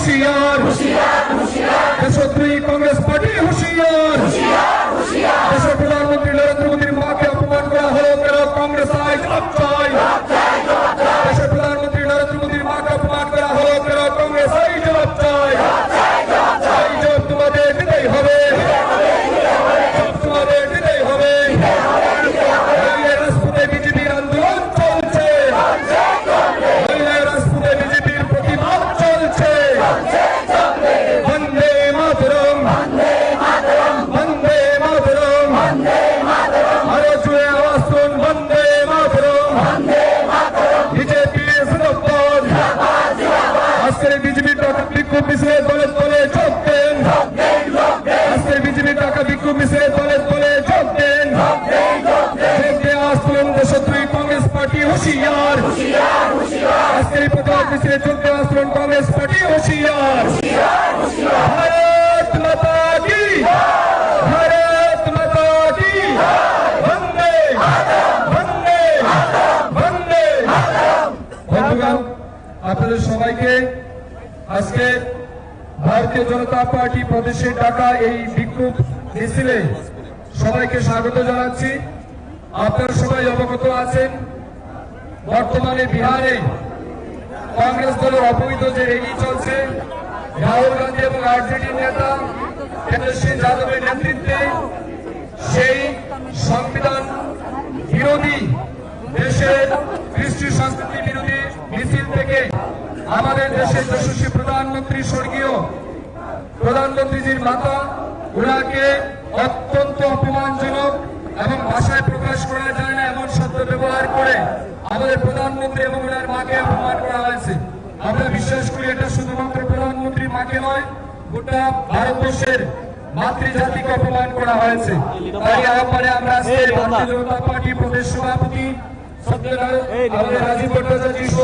Party হুঁশিয়ার দেশদ্রোহী মিছিলে চলতে কংগ্রেস পার্টি, হুঁশিয়ার। ভারত মাতা ভারত মাতা বন্দে বন্দে বন্দে। বন্ধুগণ, আপনাদের সবাইকে আজকে ভারতীয় জনতা পার্টি প্রদেশের ডাকা এই বিক্ষোভ মিছিলে সবাইকে স্বাগত জানাচ্ছি। আপনারা সবাই অবগত আছেন, বর্তমানে বিহারে কংগ্রেস দলের অবৈধ যে রেলি চলছে, রাহুল গান্ধী এবং আরজেডি নেতা তেজস্বী যাদবের নেতৃত্বে, সেই সংবিধান বিরোধী দেশের কৃষ্টি সংস্কৃতি বিরোধী মিছিল থেকে আমাদের দেশের যশস্বী প্রধানমন্ত্রী স্বর্গীয় প্রধানমন্ত্রীজির মাতা ওনাকে অত্যন্ত অপমানজনক এবং ভাষায় প্রকাশ করা যায় না এমন শব্দ ব্যবহার করে আমাদের প্রধানমন্ত্রী এবং ওনার মাকে অপমান করা হয়েছে। আমরা বিশ্বাস করি এটা শুধুমাত্র প্রধানমন্ত্রীর মাকে নয় গোটা ভারতবর্ষের মাতৃজাতিকে অপমান করা হয়েছে। তাই আহ্বানে আমরা আজকে ভারতীয় জনতা পার্টি প্রদেশ সভাপতি সত্যনারায়ণ রাজীব ভট্টাচার্য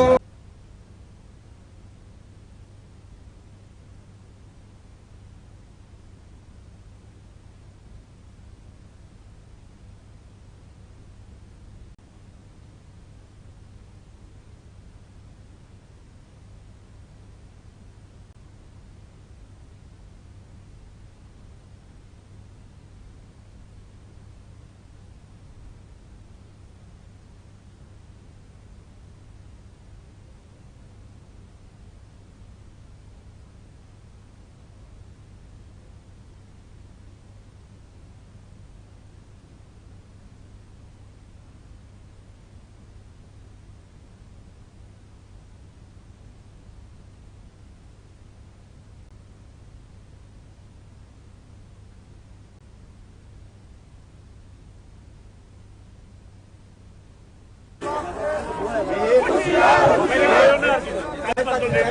Hoşçakalın.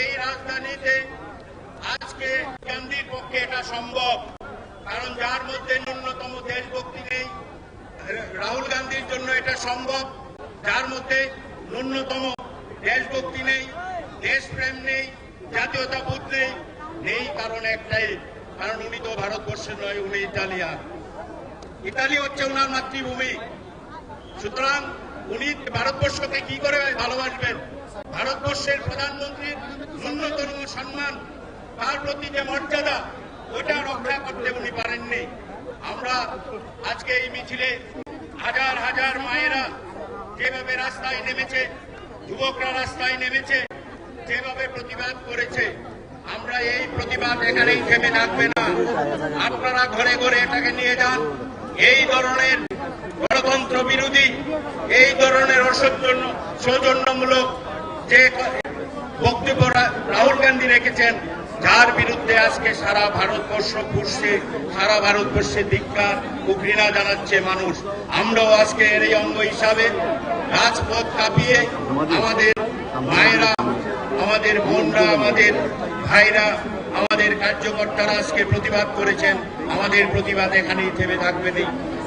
এই রাজধানীতে আজকে গান্ধীর পক্ষে এটা সম্ভব, কারণ যার মধ্যে ন্যূনতম দেশভক্তি নেই, রাহুল গান্ধীর জন্য এটা সম্ভব, যার মধ্যে ন্যূনতম দেশভক্তি নেই, দেশপ্রেম নেই, জাতীয়তাবোধ নেই নেই কারণ একটাই, কারণ উনি তো ভারতবর্ষের নয়, উনি ইতালিয়ান। ইতালি হচ্ছে ওনার মাতৃভূমি। সুতরাং উনি ভারতবর্ষকে কি করে ভালোবাসবেন? ভারতবর্ষের প্রধানমন্ত্রীর ন্যূনতম সম্মান, তার প্রতি যে মর্যাদা, ওটা রক্ষা করতে উনি পারেননি। আমরা আজকে এই মিছিলে হাজার হাজার মায়েরা যেভাবে রাস্তায় নেমেছে, যুবকরা রাস্তায় নেমেছে, যেভাবে প্রতিবাদ করেছে, আমরা এই প্রতিবাদ এখানেই থেমে থাকবে না। আপনারা ঘরে ঘরে এটাকে নিয়ে যান। এই ধরনের গণতন্ত্র বিরোধী, এই ধরনের অসৌজন্য সৌজন্যমূলক যে বক্তব্য রাহুল গান্ধী রেখেছেন, যার বিরুদ্ধে আজকে সারা ভারতবর্ষ ঘুরছে সারা ভারতবর্ষে ধিক্কার ও ঘৃণা জানাচ্ছে মানুষ। আমরাও আজকে এর এই অঙ্গ হিসাবে রাজপথ কাঁপিয়ে আমাদের মায়েরা, আমাদের বোনরা, আমাদের ভাইরা, আমাদের কার্যকর্তারা আজকে প্রতিবাদ করেছেন। আমাদের প্রতিবাদ এখানেই থেমে থাকবে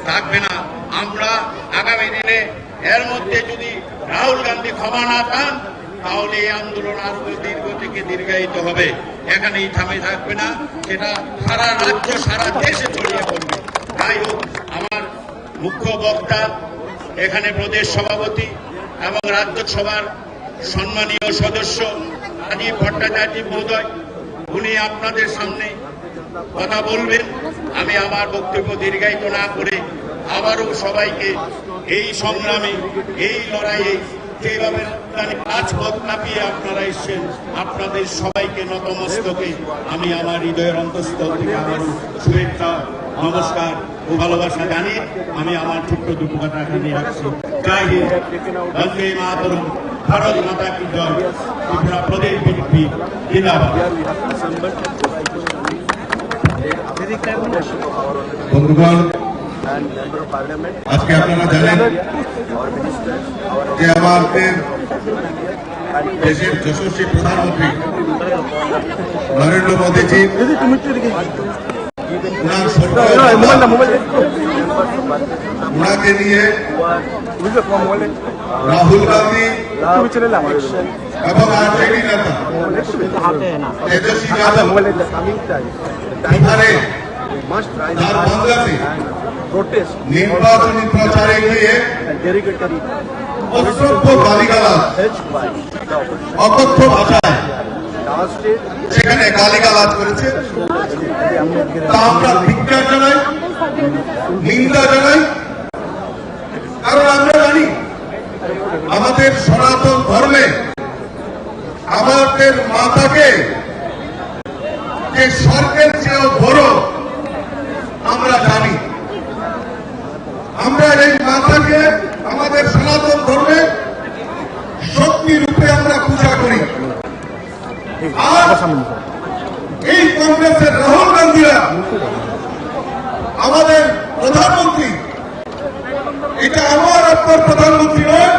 থাকবে না। আমরা আগামী দিনে এর মধ্যে যদি রাহুল গান্ধী ক্ষমা না পান তাহলে এই আন্দোলন আরও দীর্ঘ থেকে দীর্ঘায়িত হবে। এখানেই থামে থাকবে না, সেটা সারা রাজ্য, সারা দেশে ছড়িয়ে পড়বে। তাই হোক, আমার মুখ্য বক্তা, এখানে প্রদেশ সভাপতি এবং রাজ্যসভার সম্মানীয় সদস্য রাজীব ভট্টাচার্য মহোদয়, উনি আপনাদের সামনে কথা বলবেন। আমি আমার বক্তব্য দীর্ঘায়িত না করে আবারও সবাইকে এই সংগ্রামে, এই লড়াইয়ে যেভাবে রাজপথ কাঁপিয়ে আপনারা এসছেন, আপনাদের সবাইকে নতমস্তকে আমি আমার হৃদয়ের অন্তঃস্থল থেকে আবারও শুভেচ্ছা, নমস্কার ও ভালোবাসা জানিয়ে আমি আমার ছোট্ট দুটো কথা এখানে রাখছি। জয় হিন্দ, বন্দে মাতরম, ভারত মাতা কি জয়? ত্রিপুরা প্রদেশ বিজেপি, জিন্দাবাদ। বন্ধুগণ আজকে আপনারা জানেন যে আমাদের দেশের যশস্বী প্রধানমন্ত্রী নরেন্দ্র মোদীজি ওনার সরকার ওনাকে নিয়ে রাহুল গান্ধী এবং আরজেডি নেতা তেজস্বী যাদব নির্বাচনী প্রচারে গিয়ে অসভ্য গালিগালাজ edged by the opposition. অকথ্য ভাষায় সেখানে গালিগালাজ করেছে। তা আমরা ধিক্কার জানাই নিন্দা জানাই। কারণ আমরা জানি আমাদের সনাতন ধর্মে আমাদের মাতাকে যে স্বর্গের চেয়েও বড় আমরা জানি আমরা এই মাতাকে আমাদের সনাতন ধর্মে শক্তি রূপে আমরা পূজা করি। আর এই কংগ্রেসের রাহুল গান্ধীরা আমাদের প্রধানমন্ত্রী। এটা আমার আপনার প্রধানমন্ত্রী নয়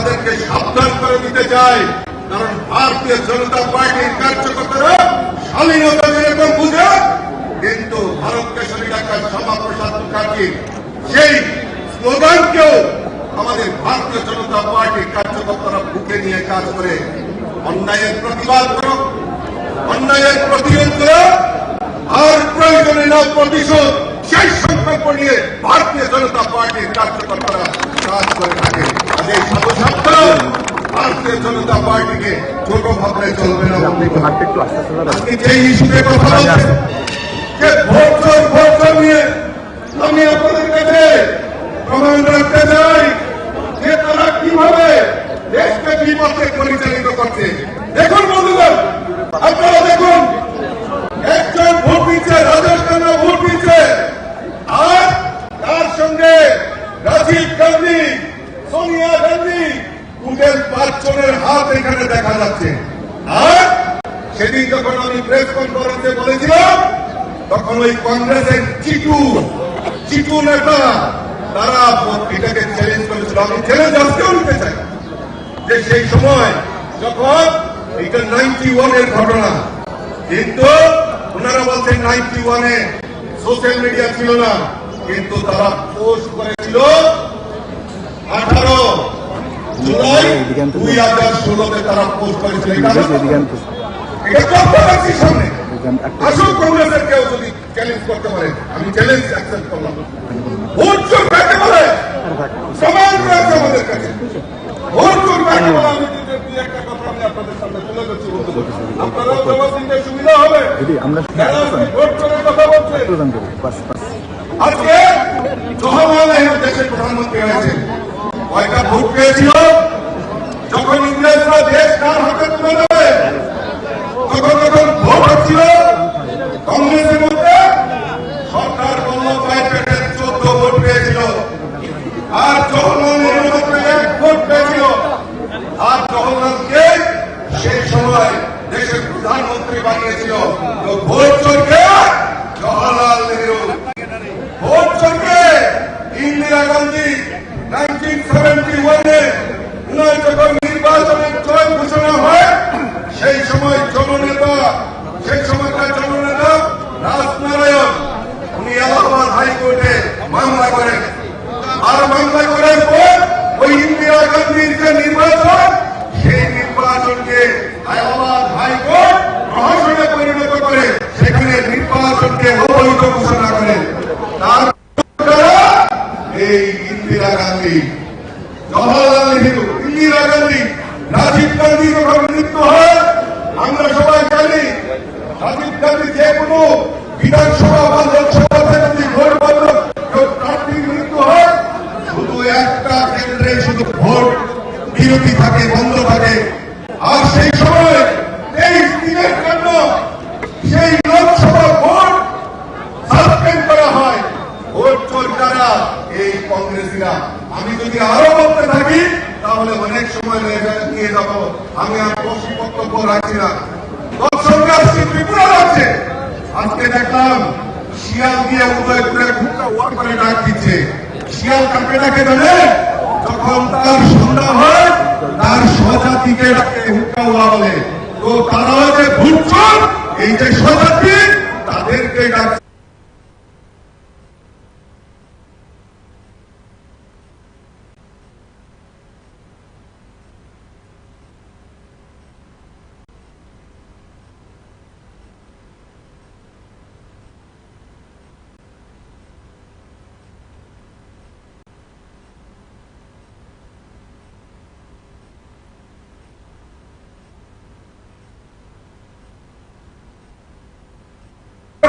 তাদেরকে সাবধান করে দিতে চাই। কারণ ভারতীয় জনতা পার্টির কার্যকর্তারা স্বাধীনতা যেরকম বুঝে, কিন্তু ভারত কেশরী ডাক্তার শ্যামা প্রসাদ মুখার্জি সেই স্লোগানকেও আমাদের ভারতীয় জনতা পার্টির কার্যকর্তারা বুকে নিয়ে কাজ করে। অন্যায়ের প্রতিবাদ করো, অন্যায়ের প্রতিরোধ করো, আর প্রয়োজনে না প্রতিশোধ, সেই সংকল্প নিয়ে ভারতীয় জনতা পার্টির কার্যকর্তারা কাজ করে থাকে আর এই সাধুসাধ্য ভারতীয় জনতা পার্টিকে ছোট ভাবলে চলবে না। আজকে হিসেবে কথা যে ভোট নিয়ে আমি আপনাদের কাছে প্রমাণ রাখতে চাই যে তারা কীভাবে দেশকে বিপথে পরিচালিত করছে দেখুন বন্ধুগণ আপনারা দেখুন একজন ভোট দিচ্ছে রাজেশ খান্না ভোট দিচ্ছে আর তার সঙ্গে রাজীব গান্ধী সোনিয়া গান্ধী উঠের পাঁচজনের হাত এখানে দেখা যাচ্ছে আর সেদিন যখন আমি প্রেস কনফারেন্সে বলেছিলাম তখন ওই কংগ্রেসের চিটু চিটু নেতা তারা এটাকে চ্যালেঞ্জ করেছিল আমি চ্যালেঞ্জ আজকেও নিতে চাই যে সেই সময় যখন এটা নাইনটি ওয়ানের ঘটনা কিন্তু ওনারা বলছেন নাইনটি ওয়ানে সোশ্যাল মিডিয়া ছিল না কিন্তু তারা পোস্ট করেছিল আঠারো জুলাই দুই হাজার ষোলোতে তারা পোস্ট করেছিল। এটা আমি- এদিকে আনতো। এটা কনফারেন্সের সামনে। আসল কংগ্রেসের কেউ যদি চ্যালেঞ্জ করতে পারে আমি চ্যালেঞ্জ অ্যাকসেপ্ট করলাম। ভোট চোর কাকে বলে? সমান রয়েছে আমাদের কাছে। আমি যদি দুই একটা কথা আমি আপনাদের সামনে তুলে ধরছি। আপনারাও জবাব দিতে সুবিধা হবে। আমরা ভোট কথা করি বাস বাস আজকে জওয়াহরলাল নেহরু দেশের প্রধানমন্ত্রী হয়েছে। কয়টা ভোট পেয়েছিল? Gracias.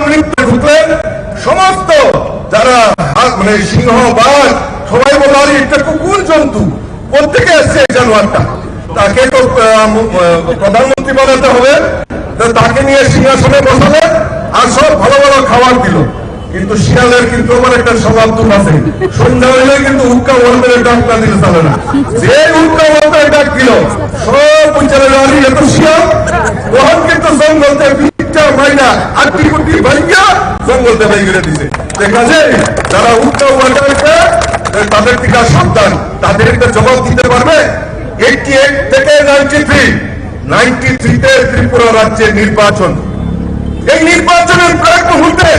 মৃত্যু ঢুকলেন সমস্ত যারা মানে সিংহ, বাঘ, সবাই আরে, এটা কুকুর জন্তু। প্রত্যেকে আসছে এই জানোয়ারটা? তাকে তো প্রধানমন্ত্রী বানাতে হবে। তাকে নিয়ে সিংহাসনে বসালেন আর সব ভালো ভালো খাবার দিল। কিন্তু শিয়ালের কিন্তু আমার একটা দুঃখ আছে। সন্ধ্যা হলে কিন্তু হুক্কা ওয়ার্মের ডাক না দিলে চলে না। যে হুক্কা ওয়ার্মের ডাক দিল, সব বিচারে এত শিয়াল। তখন কিন্তু জঙ্গলতে আটটি কুটি ভাইয়া ভাই ছেড়ে দিছে। দেখা যায়, যারা ওয়ার্ডারকে তাদের থেকে জবাব দিতে পারবে এইটি থেকে নাইনটি থ্রি নাইনটি থ্রিতে ত্রিপুরা রাজ্যের নির্বাচন। এই নির্বাচনের প্রাক মুহূর্তে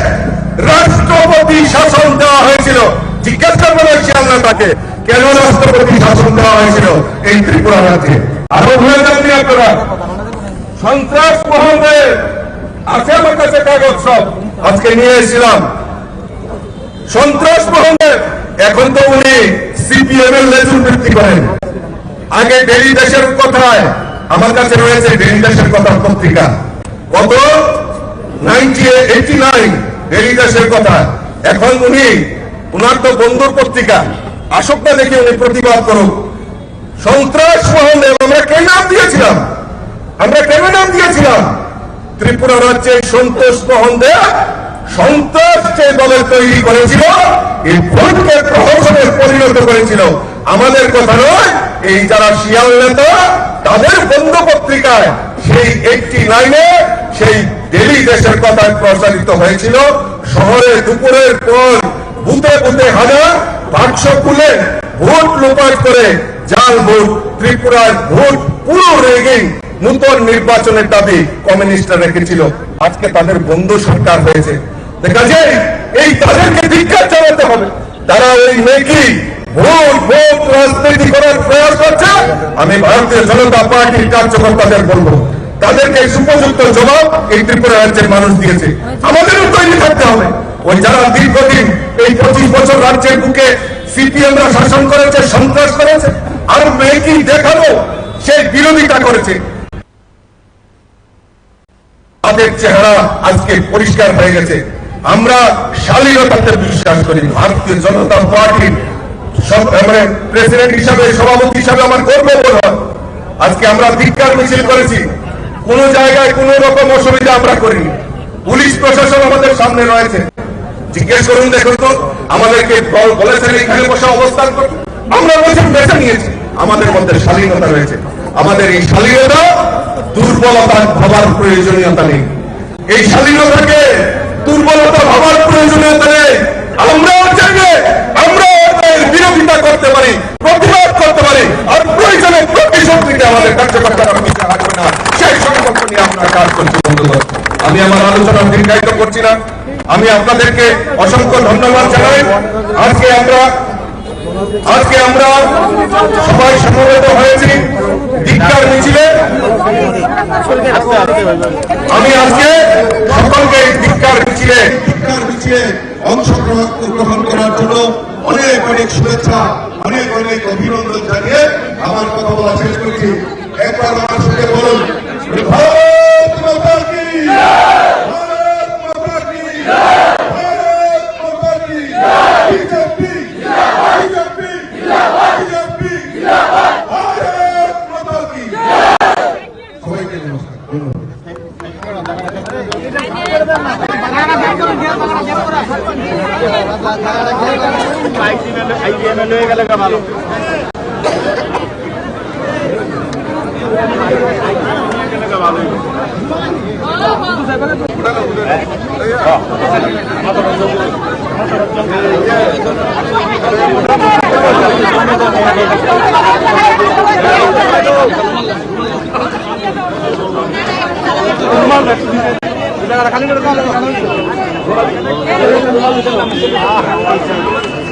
রাষ্ট্রপতি শাসন দেওয়া হয়েছিল। জিজ্ঞাসা করেছি আমরা তাকে, কেন রাষ্ট্রপতি শাসন দেওয়া হয়েছিল এই ত্রিপুরা রাজ্যে? আরও ভুলে যাননি আপনারা। সন্ত্রাস মহলের আছে আমার কাছে কাগজ সব? আজকে নিয়ে এসেছিলাম। সন্ত্রাস মহলের, এখন তো উনি সিপিএম এর লেজুর বৃত্তি করেন। আগে ডেলি দেশের কথায়, আমার কাছে রয়েছে ডেলি দেশের কথা পত্রিকা। কত? নাইনটি এইটি নাইন, ডেলি দেশের কথা এখন উনি, উনার তো বন্ধুর পত্রিকা। আসক না দেখে উনি প্রতিবাদ করুক। সন্ত্রাস মহলে আমরা কে নাম দিয়েছিলাম? আমরা কেন নাম দিয়েছিলাম? ত্রিপুরা রাজ্যে সন্তোষ মোহন যে দলের তৈরি করেছিল, এই ভোটকে পরিণত করেছিল। আমাদের কথা নয়, এই যারা শিয়াল নেতা, তাদের বন্ধ পত্রিকায় সেই একটি লাইনে সেই ডেলি দেশের কথায় প্রচারিত হয়েছিল। শহরে দুপুরের পর বুথে বুথে হাজার বাক্স খুলে ভোট লোপাট করে জাল ভোট, ত্রিপুরার ভোট পুরো রেগিং নূতন নির্বাচনের দাবি কমিউনিস্টরা রেখেছিল। আজকে তাদের বন্ধু সরকার হয়েছে। এই তাদেরকে ধিক্ষার জানাতে হবে। তারা ওই করছে। আমি ভারতীয় জনতা পার্টির কার্যকর্তাদের তাদেরকে জবাব এই ত্রিপুরা রাজ্যের মানুষ দিয়েছে। আমাদেরও তৈরি থাকতে হবে। ওই যারা দীর্ঘদিন এই পঁচিশ বছর রাজ্যের বুকে শাসন করেছে, সন্ত্রাস করেছে, আর মেয়েকি দেখানো, সেই বিরোধিতা করেছে। তাদের চেহারা আজকে পরিষ্কার হয়ে গেছে। আমরা শালীনতাতে বিশ্বাস করি। ভারতীয় জনতা পার্টির মানে প্রেসিডেন্ট হিসাবে, সভাপতি হিসাবে আমার গর্ব বোধ হয়। আজকে আমরা ধিক্কার মিছিল করেছি। কোন জায়গায় কোন রকম অসুবিধা আমরা করিনি। পুলিশ প্রশাসন আমাদের সামনে রয়েছে। জিজ্ঞেস করুন দেখুন তো, আমাদেরকে বল- বলেছেন এখানে বসে অবস্থান করতে। আমরা বলছেন বেছে নিয়েছি। আমাদের মধ্যে শালীনতা রয়েছে। আমাদের এই শালীনতা দুর্বলতা ভাবার প্রয়োজনীয়তা নেই। এই শালীনতাকে দুর্বলতা ভাবার প্রয়োজনীয়তা নেই। আমরাও চাইলে, আমরাও এর বিরোধিতা করতে পারি, প্রতিবাদ করতে পারি, আর প্রয়োজনে প্রতিশোধ আমাদের কার্যকর্তারা পিছিয়ে হাঁটবে না। সেই সংকল্প নিয়ে আমরা কাজ করছি, বন্ধুগণ। আমি আমার আলোচনা দীর্ঘায়িত করছি না। আমি আপনাদেরকে অসংখ্য ধন্যবাদ জানাই। আজকে আমরা আজকে আমরা সবাই সমবেত হয়েছি। দীক্ষার মিছিলে আমি আজকে সকলকে এই দীক্ষার মিছিলে শিক্ষার মিছিলে অংশগ্রহণ গ্রহণ করার জন্য অনেক অনেক শুভেচ্ছা, অনেক অনেক অভিনন্দন জানিয়ে আমার কথা বলা শেষ করছি। একবার আমার সঙ্গে বলুন আইপিএমে লয়ে গেলে ভালো খালি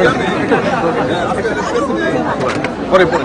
তোমাদের পরে পরে